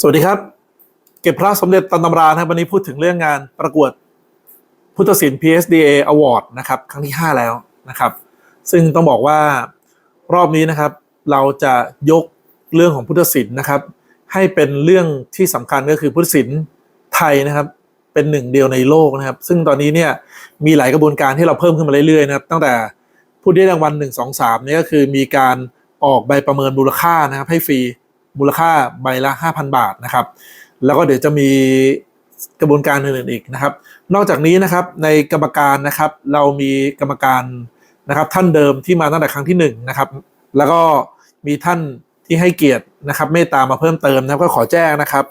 สวัสดีครับ เก็บพระสมเด็จตันตำราครับวันนี้พูดถึงเรื่องงานประกวดพุทธศิลป์ PSDA Award นะครับครั้งที่ 5 แล้วนะครับ ซึ่งต้องบอกว่ารอบนี้นะครับ เราจะยกเรื่องของพุทธศิลป์นะครับ ให้เป็นเรื่องที่สำคัญก็คือพุทธศิลป์ไทยนะครับ เป็นหนึ่งเดียวในโลกนะครับ ซึ่งตอนนี้เนี่ยมีหลายกระบวนการที่เราเพิ่มขึ้นมาเรื่อยๆนะครับ ตั้งแต่ผู้ได้รางวัล1 2 3เนี่ยก็คือมีการออกใบประเมินมูลค่านะครับให้ฟรี มูลค่าใบละ 5,000 บาทนะครับ แล้วก็เดี๋ยวจะมีกระบวนการอื่นๆอีกนะครับ นอกจากนี้นะครับในกรรมการนะครับเรามีกรรมการนะครับท่านเดิมที่มาตั้งแต่ครั้งที่หนึ่งนะครับแล้วก็มีท่านที่ให้เกียรตินะครับเมตตามาเพิ่มเติมนะครับก็ขอแจ้งนะครับ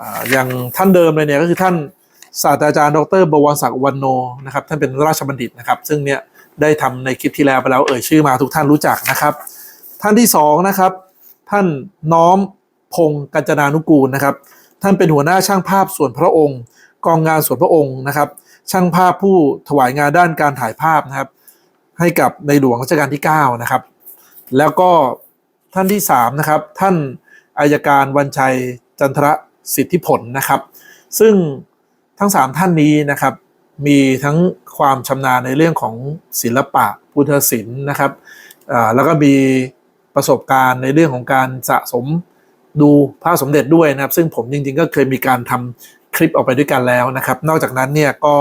อ่าอย่างท่านเดิมเลยเนี่ยก็คือท่านศาสตราจารย์ดรบวรศักดิ์วันโนนะครับท่านเป็นราชบัณฑิตนะครับ ซึ่งเนี่ยได้ทำในคลิปที่แล้วไปแล้วเอ่ยชื่อมาทุกท่านรู้จักนะครับ ท่านที่สองนะครับ ท่านน้อมพงศ์กัญจนานุกูลนะครับ ท่านเป็นหัวหน้าช่างภาพส่วนพระองค์ กองงานส่วนพระองค์นะครับ ช่างภาพผู้ถวายงานด้านการถ่ายภาพนะครับ ให้กับในหลวงรัชกาลที่ 9 นะครับ แล้วก็ท่านที่3นะครับ ท่านอายการวันชัยจันทรสิทธิผลนะครับ ซึ่งทั้ง 3 ท่านนี้นะครับ มีทั้งความชำนาญในเรื่องของศิลปะพุทธศิลป์นะครับแล้วก็มี ประสบการณ์ในเรื่องของการสะสมดูพระสมเด็จด้วยนะครับ ซึ่งผมจริงๆก็เคยมีการทำคลิปออกไปด้วยกันแล้วนะครับ นอกจากนั้นเนี่ยก็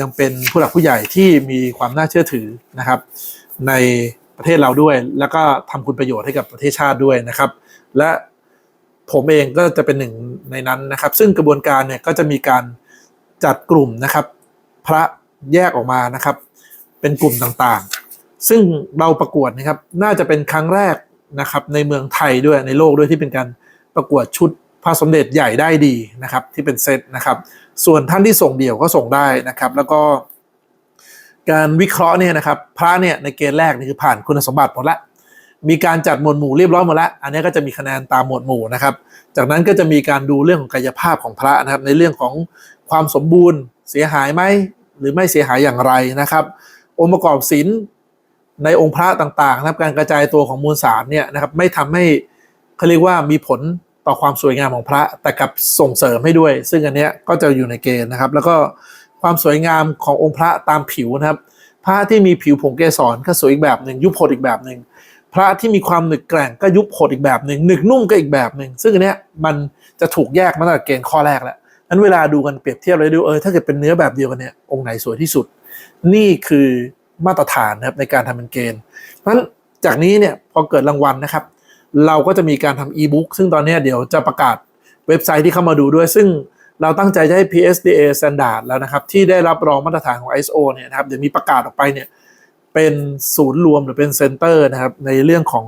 ยังเป็นผู้หลักผู้ใหญ่ที่มีความน่าเชื่อถือนะครับ ในประเทศเราด้วย แล้วก็ทำคุณประโยชน์ให้กับประเทศชาติด้วยนะครับ และผมเองก็จะเป็นหนึ่งในนั้นนะครับ ซึ่งกระบวนการเนี่ยก็จะมีการจัดกลุ่มนะครับ พระแยกออกมานะครับ เป็นกลุ่มต่างๆ ซึ่งเราประกวดนะครับน่าจะเป็นครั้งแรกนะครับในเมืองไทยด้วยในโลกด้วยที่เป็นการประกวดชุดพระสมเด็จใหญ่ได้ดีนะครับที่เป็นเซตนะครับ ส่วนท่านที่ส่งเดี่ยวก็ส่งได้นะครับ แล้วก็ การวิเคราะห์เนี่ยนะครับ พระเนี่ยในเกณฑ์แรกนี่คือผ่านคุณสมบัติหมดละมีการจัดหมวดหมู่เรียบร้อยหมดแล้ว อันนี้ก็จะมีคะแนนตามหมวดหมู่นะครับ จากนั้นก็จะมีการดูเรื่องของกายภาพของพระนะครับ ในเรื่องของความสมบูรณ์เสียหายไหมหรือไม่เสียหายอย่างไรนะครับ องค์ประกอบศิล ในองค์พระต่างๆนะครับการกระจายตัวของมวลสารเนี่ยนะครับไม่ทำให้เขาเรียกว่ามีผลต่อความสวยงามของพระ แต่กับส่งเสริมให้ด้วย ซึ่งอันเนี้ยก็จะอยู่ในเกณฑ์นะครับ แล้วก็ความสวยงามขององค์พระตามผิวนะครับ พระที่มีผิวผงเกสรก็สวยอีกแบบหนึ่งยุบผดอีกแบบหนึ่งพระที่มีความหนึกแกร่งก็ยุบผดอีกแบบหนึ่งหนึกนุ่มก็อีกแบบหนึ่งซึ่งอันเนี้ยมันจะถูกแยกมาตั้งแต่เกณฑ์ข้อแรกแล้วนั้นเวลาดูกันเปรียบเทียบเลยดูเออถ้าเกิดเป็นเนื้อแบบเดียวกันเนี่ยองค์ไหนสวยที่สุด นี่คือ มาตรฐานนะครับในการทำเป็นเกณฑ์เพราะฉะนั้นจากนี้เนี่ยพอเกิดรางวัลนะครับ เราก็จะมีการทำอีบุ๊กซึ่งตอนนี้เดี๋ยวจะประกาศเว็บไซต์ที่เข้ามาดูด้วย ซึ่งเราตั้งใจจะให้ PSDA standard แล้วนะครับ ที่ได้รับรองมาตรฐานของ ISO เนี่ยนะครับเดี๋ยวมีประกาศออกไปเนี่ยเป็นศูนย์รวมหรือเป็นเซ็นเตอร์นะครับในเรื่องของ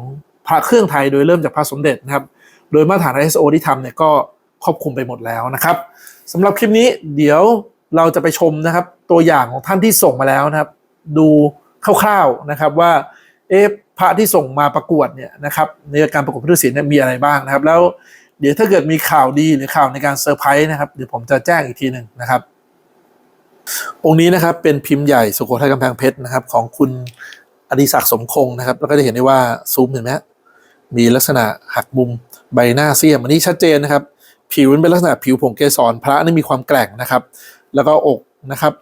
พระเครื่องไทยโดยเริ่มจากพระสมเด็จนะครับ โดยมาตรฐาน ISO ที่ทำเนี่ยก็ครอบคลุมไปหมดแล้วนะครับสำหรับคลิปนี้เดี๋ยวเราจะไปชมนะครับตัวอย่างของท่านที่ส่งมาแล้วนะครับ ดูคร่าวๆนะครับว่าเอ๊ะพระที่ส่งมาประกวดเนี่ยนะครับในการประกวดพุทธศิลป์เนี่ยมีอะไรบ้างนะครับ แล้วเดี๋ยวถ้าเกิดมีข่าวดีหรือข่าวในการเซอร์ไพรส์นะครับเดี๋ยวผมจะแจ้งอีกทีหนึ่งนะครับ องค์นี้นะครับเป็นพิมพ์ใหญ่สุโขทัยกำแพงเพชรนะครับ ของคุณอดิศักดิ์สมคงนะครับ แล้วก็จะเห็นได้ว่าซูมเห็นไหมมีลักษณะหักมุมใบหน้าเสียมอันนี้ชัดเจนนะครับ ผิวเป็นลักษณะผิวผงเกสรพระนี่มีความแกร่งนะครับ แล้วก็อกนะครับ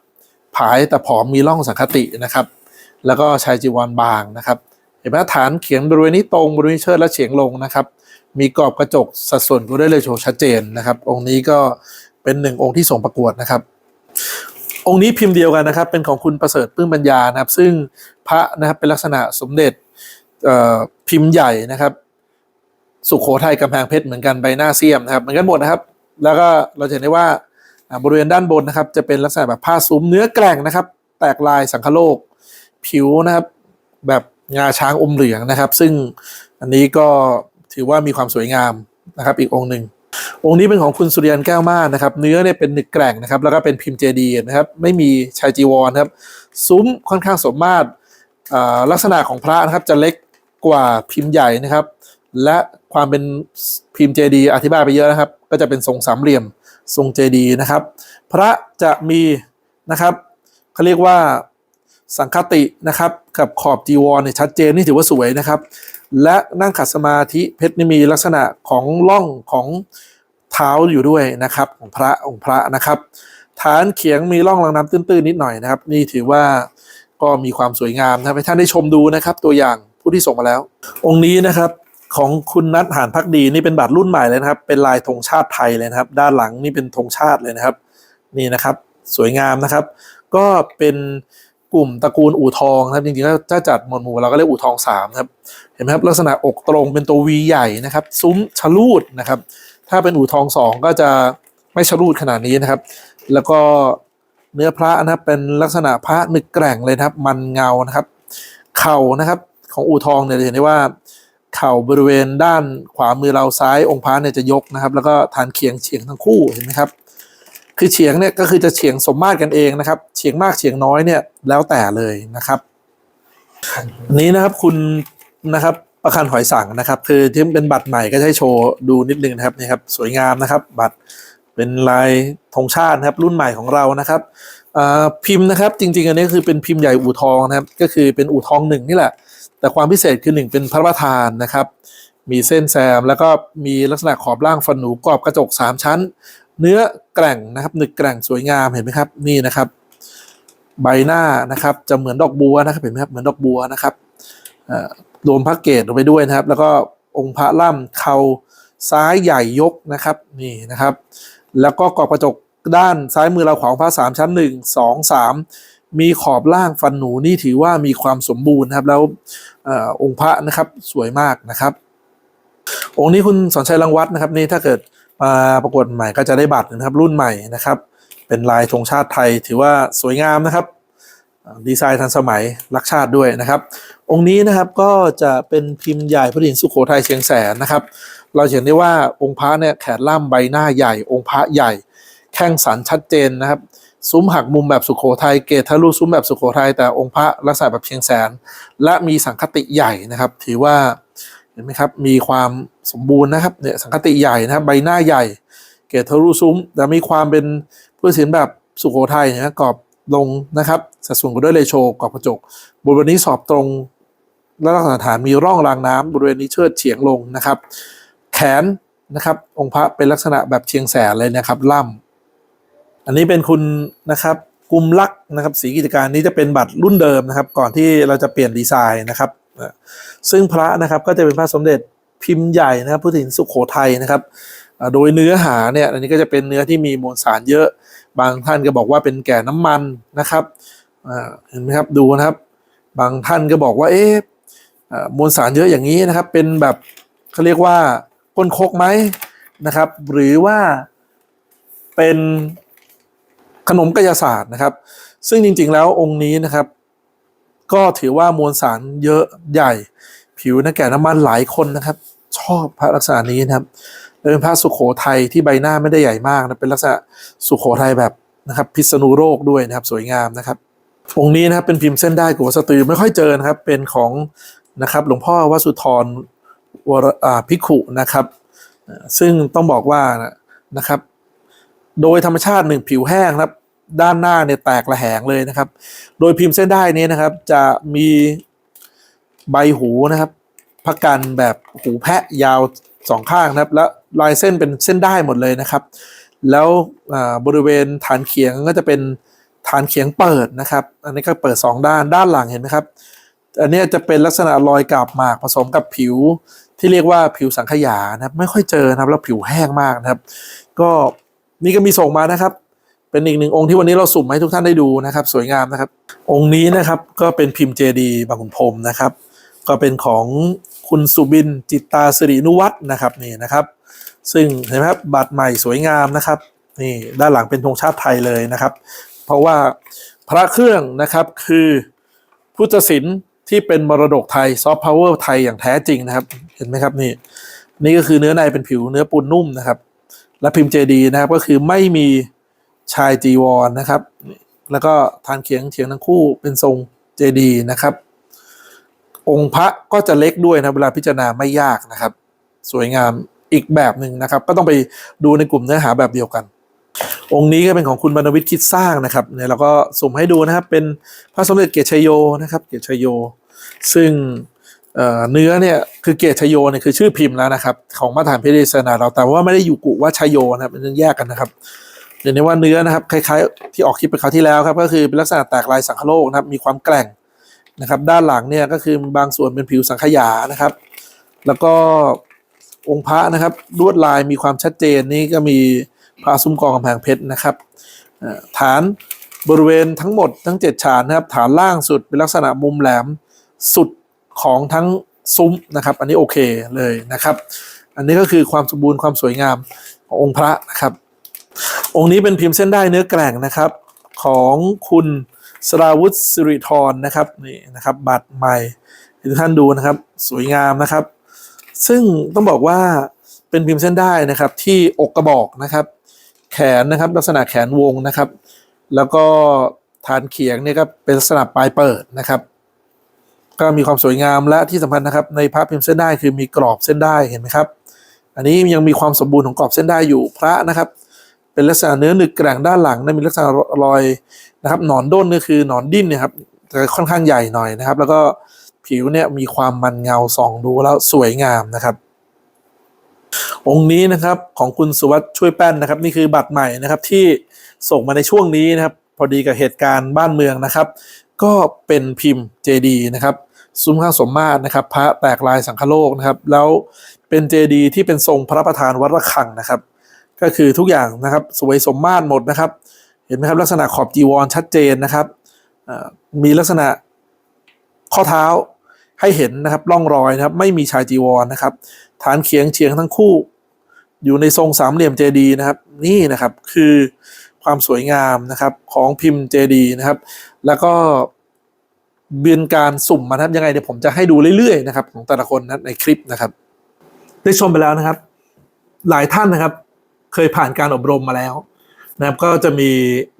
ผายแต่ผอมมีร่องสังคตินะครับ แล้วก็ชายจีวรบางนะครับ เห็นไหมฐานเขียงบริเวณนี้ตรงบริเวณเชิดและเฉียงลงนะครับ มีกรอบกระจกสัดส่วนก็ได้เลยโชว์ชัดเจนนะครับ องค์นี้ก็เป็นหนึ่งองค์ที่ส่งประกวดนะครับ องค์นี้พิมพ์เดียวกันนะครับ เป็นของคุณประเสริฐปื้มปัญญานะครับ ซึ่งพระนะครับเป็นลักษณะสมเด็จพิมพ์ใหญ่นะครับ สุขโขทัยกำแพงเพชรเหมือนกันใบหน้าเสียมนะครับ เหมือนกันหมดนะครับ แล้วก็เราเห็นได้ว่า บริเวณด้านบนนะครับ จะเป็นลักษณะแบบผ้าซุ้มเนื้อแกร่งนะครับ แตกลายสังคโลก ผิวนะครับ แบบงาช้างอมเหลืองนะครับ ซึ่งอันนี้ก็ถือว่ามีความสวยงามนะครับ อีกองค์หนึ่งองค์นี้เป็นของคุณสุริยันแก้วมานะครับ เนื้อเนี่ยเป็นหนึกแกร่งนะครับ แล้วก็เป็นพิมพ์เจดีย์นะครับ ไม่มีชายจีวรนะครับ ซุ้มค่อนข้างสมมาตรลักษณะของพระนะครับจะเล็กกว่าพิมพ์ใหญ่นะครับ และความเป็นพิมพ์เจดีย์อธิบายไปเยอะนะครับ ก็จะเป็นทรงสามเหลี่ยม ทรงเจดีย์นะครับ พระจะมีนะครับเขาเรียกว่าสังคตินะครับ กับขอบจีวรเนี่ยชัดเจนนี่ถือว่าสวยนะครับ และนั่งขัดสมาธิเพชรนี่มีลักษณะของล่องของเท้าอยู่ด้วยนะครับของพระองค์พระนะครับ ฐานเขียงมีร่องรางน้ำตื้นๆนิดหน่อยนะครับ นี่ถือว่าก็มีความสวยงามนะครับให้ท่านได้ชมดูนะครับ ตัวอย่างผู้ที่ส่งมาแล้ว องค์นี้นะครับ ของคุณนัทหานพักดีนี่เป็นบัตรรุ่นใหม่เลยนะครับ เป็นลายธงชาติไทยเลยนะครับ ด้านหลังนี่เป็นธงชาติเลยนะครับ นี่นะครับ สวยงามนะครับ ก็เป็นกลุ่มตระกูลอู่ทองนะครับจริงๆแล้วถ้าจัดหมวดหมู่เราก็เรียกอู่ทองสามครับ เห็นไหมครับลักษณะอกตรงเป็นตัววีใหญ่นะครับ ซุ้มชะลูดนะครับ ถ้าเป็นอู่ทองสองก็จะไม่ชะลูดขนาดนี้นะครับ แล้วก็เนื้อพระนะครับเป็นลักษณะพระนึกแกร่งเลยนะครับ มันเงานะครับ เข่านะครับ ของอู่ทองเนี่ยจะเห็นได้ว่า เข่าบริเวณด้านขวามือเราซ้ายองค์พระเนี่ยจะยกนะครับ แล้วก็ฐานเขียงเฉียงทั้งคู่เห็นไหมครับ คือเฉียงเนี่ยก็คือจะเฉียงสมมาตรกันเองนะครับ เฉียงมากเฉียงน้อยเนี่ยแล้วแต่เลยนะครับอันนี้นะครับคุณนะครับประคันหอยสังนะครับ คือที่เป็นบัตรใหม่ก็ให้โชว์ดูนิดนึงนะครับนี่ครับสวยงามนะครับ บัตรเป็นลายธงชาตินะครับ รุ่นใหม่ของเรานะครับพิมพ์นะครับ จริงๆอันนี้คือเป็นพิมพ์ใหญ่อู่ทองนะครับ ก็คือเป็นอู่ทองหนึ่งนี่แหละ แต่ความพิเศษคือหนึ่งเป็นพระประธานนะครับ มีเส้นแซมแล้วก็มีลักษณะขอบล่างฟันหนูกรอบกระจก 3 ชั้น เนื้อแกร่งนะครับหนึกแกร่งสวยงามเห็นไหมครับนี่นะครับ ใบหน้านะครับจะเหมือนดอกบัวนะครับเห็นไหมครับเหมือนดอกบัวนะครับรวมพระเกตลงไปด้วยนะครับ แล้วก็องค์พระล่ำเข่าซ้ายใหญ่ยกนะครับนี่นะครับ แล้วก็กรอบกระจกด้านซ้ายมือเราของพระสามชั้นหนึ่งสองสาม มีขอบล่างฟันหนูนี่ถือว่ามีความสมบูรณ์นะครับ แล้วอองค์พระนะครับสวยมากนะครับ องค์นี้คุณสอนชัยรังวัฒน์นะครับ นี่ถ้าเกิดมาประกวดใหม่ก็จะได้บัตรนะครับรุ่นใหม่นะครับ เป็นลายธงชาติไทยถือว่าสวยงามนะครับดีไซน์ทันสมัยรักชาติด้วยนะครับ องค์นี้นะครับก็จะเป็นพิมพ์ใหญ่พระดินสุโขทัยเชียงแสนนะครับ เราเห็นได้ว่าองค์พระเนี่ยแขนล่ำใบหน้าใหญ่ องค์พระใหญ่ แข้งสันชัดเจนนะครับ ซุ้มหักมุมแบบสุโขทัยเกศทะลุซุ้มแบบสุโขทัยแต่องค์พระลักษณะแบบเชียงแสน และมีสังคติใหญ่นะครับ ถือว่าเห็นไหมครับมีความสมบูรณ์นะครับเนี่ยสังคติใหญ่นะครับใบหน้าใหญ่ เกศทะลุซุ้มแต่มีความเป็นพุทธศิลป์แบบสุโขทัยนะกรอบลงนะครับสัดส่วนกันด้วยเลโชกรอบกระจกบริเวณนี้สอบตรงและลักษณะฐานมีร่องรางน้ำบริเวณนี้เชิดเฉียงลงนะครับ แขนนะครับองค์พระเป็นลักษณะแบบเชียงแสนเลยนะครับล่ำ อันนี้เป็นคุณนะครับกุมลักษ์นะครับ สีกิจการนี้จะเป็นบัตรรุ่นเดิมนะครับ ก่อนที่เราจะเปลี่ยนดีไซน์นะครับ ซึ่งพระนะครับก็จะเป็นพระสมเด็จพิมพ์ใหญ่นะครับพุทธศิลป์สุโขทัยนะครับ โดยเนื้อหาเนี่ยอันนี้ก็จะเป็นเนื้อที่มีมวลสารเยอะ บางท่านก็บอกว่าเป็นแก่น้ำมันนะครับเห็นไหมครับดูนะครับ บางท่านก็บอกว่าเอ๊ะมวลสารเยอะอย่างนี้นะครับ เป็นแบบเขาเรียกว่าก้นคกไหมนะครับ หรือว่าเป็น ขนมกายศาสตร์นะครับ ซึ่งจริงๆแล้วองค์นี้นะครับ ก็ถือว่ามวลสารเยอะใหญ่ ผิวนักแก่น้ำมันหลายคนนะครับ ชอบพระลักษณะนี้นะครับเป็นพระสุโขทัยที่ใบหน้าไม่ได้ใหญ่มากนะเป็นลักษณะสุโขทัยแบบนะครับ พิษณุโลกด้วยนะครับ สวยงามนะครับองค์นี้นะครับเป็นพิมพ์เส้นได้กัวสตือไม่ค่อยเจอนะครับ เป็นของนะครับ หลวงพ่อวสุธรวรอ่าภิกขุนะครับ ซึ่งต้องบอกว่านะครับ โดยธรรมชาติหนึ่งผิวแห้งครับ ด้านหน้าเนี่ยแตกระแหงเลยนะครับ โดยพิมพ์เส้นได้นี้นะครับ จะมีใบหูนะครับพักกันแบบหูแพะยาวสองข้างนะครับ และลายเส้นเป็นเส้นได้หมดเลยนะครับ แล้วบริเวณฐานเขียงก็จะเป็นฐานเขียงเปิดนะครับ อันนี้ก็เปิดสองด้านด้านหลังเห็นไหมครับ อันนี้จะเป็นลักษณะรอยกาบหมากผสมกับผิวที่เรียกว่าผิวสังขยานะครับ ไม่ค่อยเจอนะครับ แล้วผิวแห้งมากนะครับ ก็ นี่ก็มีส่งมานะครับ เป็นอีกหนึ่งองค์ที่วันนี้เราสุ่มให้ทุกท่านได้ดูนะครับ สวยงามนะครับ องค์นี้นะครับก็เป็นพิมพ์เจดีบางขุนพรมนะครับ ก็เป็นของคุณสุบินจิตตาสิรินุวัฒน์นะครับนี่นะครับ ซึ่งเห็นไหมครับบัตรใหม่สวยงามนะครับนี่ด้านหลังเป็นธงชาติไทยเลยนะครับ เพราะว่าพระเครื่องนะครับคือพุทธศิลป์ที่เป็นมรดกไทยซอฟต์พาวเวอร์ไทยอย่างแท้จริงนะครับ เห็นไหมครับนี่นี่ก็คือเนื้อในเป็นผิวเนื้อปูนนุ่มนะครับ และพิมพ์เจดีนะครับ ก็คือไม่มีชายจีวรนะครับ แล้วก็ทานเขียงเฉียงทั้งคู่เป็นทรงเจดีนะครับ องค์พระก็จะเล็กด้วยนะเวลาพิจารณาไม่ยากนะครับ สวยงามอีกแบบหนึ่งนะครับ ก็ต้องไปดูในกลุ่มเนื้อหาแบบเดียวกัน องค์นี้ก็เป็นของคุณบรรวิทย์คิดสร้างนะครับเนี่ยเราก็สุ่มให้ดูนะครับเป็นพระสมเด็จเกียรติชยโยนะครับ เกียรติชยโย ซึ่ง เนื้อเนี่ยคือเกตชโยเนี่ยคือชื่อพิมพ์แล้วนะครับ ของมาตรฐานเพศศาสนาเราแต่ว่าไม่ได้อยู่กุว่าชโยนะครับมันแยกกันนะครับเดี๋ยวนี้ว่าเนื้อนะครับคล้ายๆ ที่ออกคลิปไปคราวที่แล้วครับ ก็คือเป็นลักษณะแตกลายสังคโลกนะครับ มีความแกร่งนะครับ ด้านหลังเนี่ยก็คือบางส่วนเป็นผิวสังขยานะครับ แล้วก็องค์พระนะครับลวดลายมีความชัดเจนนี่ก็มีพระซุ้มกองกำแพงเพชรนะครับฐานบริเวณทั้งหมดทั้ง7ฐานนะครับ ฐานล่างสุดเป็นลักษณะมุมแหลมสุด ของทั้งซุ้มนะครับ อันนี้โอเคเลยนะครับ อันนี้ก็คือความสมบูรณ์ความสวยงามขององค์พระนะครับ องค์นี้เป็นพิมพ์เส้นได้เนื้อแกร่งนะครับ ของคุณสราวุฒิสิริธรนะครับนี่นะครับบัตรใหม่ทุกท่านดูนะครับ สวยงามนะครับ ซึ่งต้องบอกว่าเป็นพิมพ์เส้นได้นะครับ ที่อกกระบอกนะครับ แขนนะครับลักษณะแขนวงนะครับ แล้วก็ฐานเขียงเนี่ยก็เป็นลักษณะปลายเปิดนะครับ ก็มีความสวยงามและที่สำคัญนะครับ ในพระพิมพ์เส้นได้คือมีกรอบเส้นได้เห็นไหมครับ อันนี้ยังมีความสมบูรณ์ของกรอบเส้นได้อยู่พระนะครับ เป็นลักษณะเนื้อหนึกแกร่งด้านหลังนะมีลักษณะรอยนะครับหนอนด้นก็คือหนอนดิ้นเนี่ยครับจะค่อนข้างใหญ่หน่อยนะครับ แล้วก็ผิวเนี่ยมีความมันเงาส่องดูแล้วสวยงามนะครับ องค์นี้นะครับของคุณสุวัสด์ช่วยแป้นนะครับ นี่คือบัตรใหม่นะครับที่ส่งมาในช่วงนี้นะครับ พอดีกับเหตุการณ์บ้านเมืองนะครับ ก็เป็นพิมพ์เจดีนะครับซุ้มข้างสมมาตรนะครับพระแตกลายสังคโลกนะครับ แล้วเป็นเจดีที่เป็นทรงพระประธานวัดระฆังนะครับ ก็คือทุกอย่างนะครับสวยสมมาตรหมดนะครับ เห็นไหมครับลักษณะขอบจีวรชัดเจนนะครับมีลักษณะข้อเท้าให้เห็นนะครับร่องรอยนะครับ ไม่มีชายจีวรนะครับ ฐานเขียงเฉียงทั้งคู่ อยู่ในทรงสามเหลี่ยมเจดีนะครับ นี่นะครับคือ ความสวยงามนะครับของพิมพ์เจดีนะครับ แล้วก็เบียนการสุ่มมานะครับยังไงเดี๋ยวผมจะให้ดูเรื่อยๆนะครับของแต่ละคนนะในคลิปนะครับ ได้ชมไปแล้วนะครับ หลายท่านนะครับ เคยผ่านการอบรมมาแล้วนะครับก็จะมี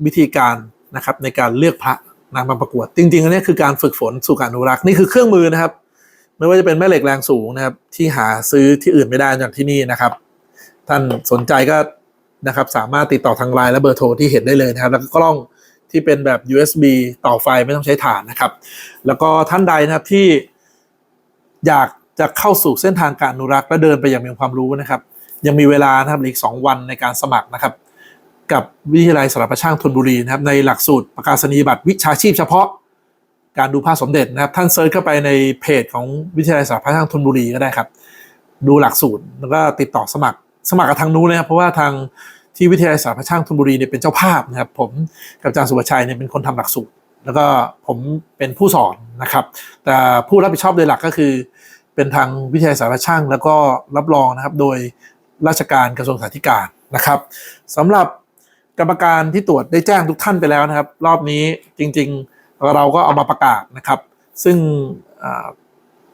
วิธีการนะครับในการเลือกพระนำมาประกวด จริงๆอันนี้คือการฝึกฝนสู่การอนุรักษ์นี่คือเครื่องมือนะครับ ไม่ว่าจะเป็นแม่เหล็กแรงสูงนะครับ ที่หาซื้อที่อื่นไม่ได้จากที่นี่นะครับ ท่านสนใจก็ นะครับสามารถติดต่อทางไลน์และเบอร์โทรที่เห็นได้เลยนะครับ แล้วก็กล้องที่เป็นแบบ USB ต่อไฟไม่ต้องใช้ถ่านนะครับ แล้วก็ท่านใดนะครับที่อยากจะเข้าสู่เส้นทางการอนุรักษ์และเดินไปอย่างมีความรู้นะครับ ยังมีเวลานะครับอีกสองวันในการสมัครนะครับ กับวิทยาลัยสารพัดช่างธนบุรีนะครับ ในหลักสูตรประกาศนียบัตรวิชาชีพเฉพาะการดูภาพสมเด็จนะครับ ท่านเซิร์ชเข้าไปในเพจของวิทยาลัยสารพัดช่างธนบุรีก็ได้ครับ ดูหลักสูตรแล้วก็ติดต่อสมัคร สมัครกับทางนู้นเลยครับเพราะว่าทางที่วิทยาลัยสารพัดช่างธนบุรีเนี่ยเป็นเจ้าภาพนะครับ ผมกับอาจารย์สุวชัยเนี่ยเป็นคนทำหลักสูตร แล้วก็ผมเป็นผู้สอนนะครับ แต่ผู้รับผิดชอบโดยหลักก็คือ เป็นทางวิทยาลัยสารพัดช่าง แล้วก็รับรองนะครับ โดยราชการกระทรวงสาธการนะครับสำหรับกรรมการที่ตรวจได้แจ้งทุกท่านไปแล้วนะครับ รอบนี้จริง ๆเราก็เอามาประกาศนะครับ ซึ่ง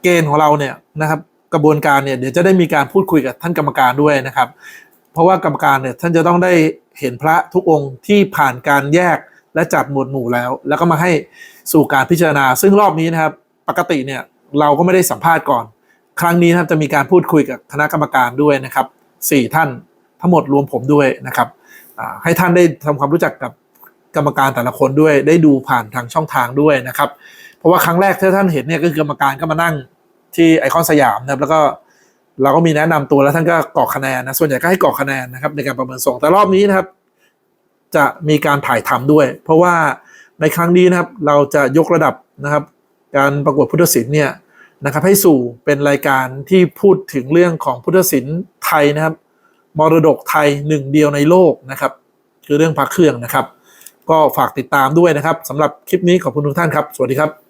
เกณฑ์ของเราเนี่ยนะครับ กระบวนการเนี่ยเดี๋ยวจะได้มีการพูดคุยกับท่านกรรมการด้วยนะครับ เพราะว่ากรรมการเนี่ยท่านจะต้องได้เห็นพระทุกองค์ที่ผ่านการแยกและจัดหมวดหมู่แล้ว แล้วก็มาให้สู่การพิจารณา ซึ่งรอบนี้นะครับ ปกติเนี่ยเราก็ไม่ได้สัมภาษณ์ก่อน ครั้งนี้นะครับจะมีการพูดคุยกับคณะกรรมการด้วยนะครับสี่ท่านทั้งหมดรวมผมด้วยนะครับให้ท่านได้ทำความรู้จักกับกรรมการแต่ละคนด้วย ได้ดูผ่านทางช่องทางด้วยนะครับ เพราะว่าครั้งแรกที่ท่านเห็นเนี่ยก็คือกรรมการก็มานั่ง ที่ไอคอนสยามนะครับแล้วก็เราก็มีแนะนำตัวแล้วท่านก็กรอกคะแนนนะส่วนใหญ่ก็ให้กรอกคะแนนนะครับในการประเมินส่งแต่รอบนี้นะครับ จะมีการถ่ายทำด้วย เพราะว่าในครั้งนี้นะครับเราจะยกระดับนะครับ การประกวดพุทธศิลป์เนี่ยนะครับให้สู่เป็นรายการที่พูดถึงเรื่องของพุทธศิลป์ไทยนะครับ มรดกไทยหนึ่งเดียวในโลกนะครับ คือเรื่องพระเครื่องนะครับ ก็ฝากติดตามด้วยนะครับสำหรับคลิปนี้ขอบคุณทุกท่านครับ สวัสดีครับ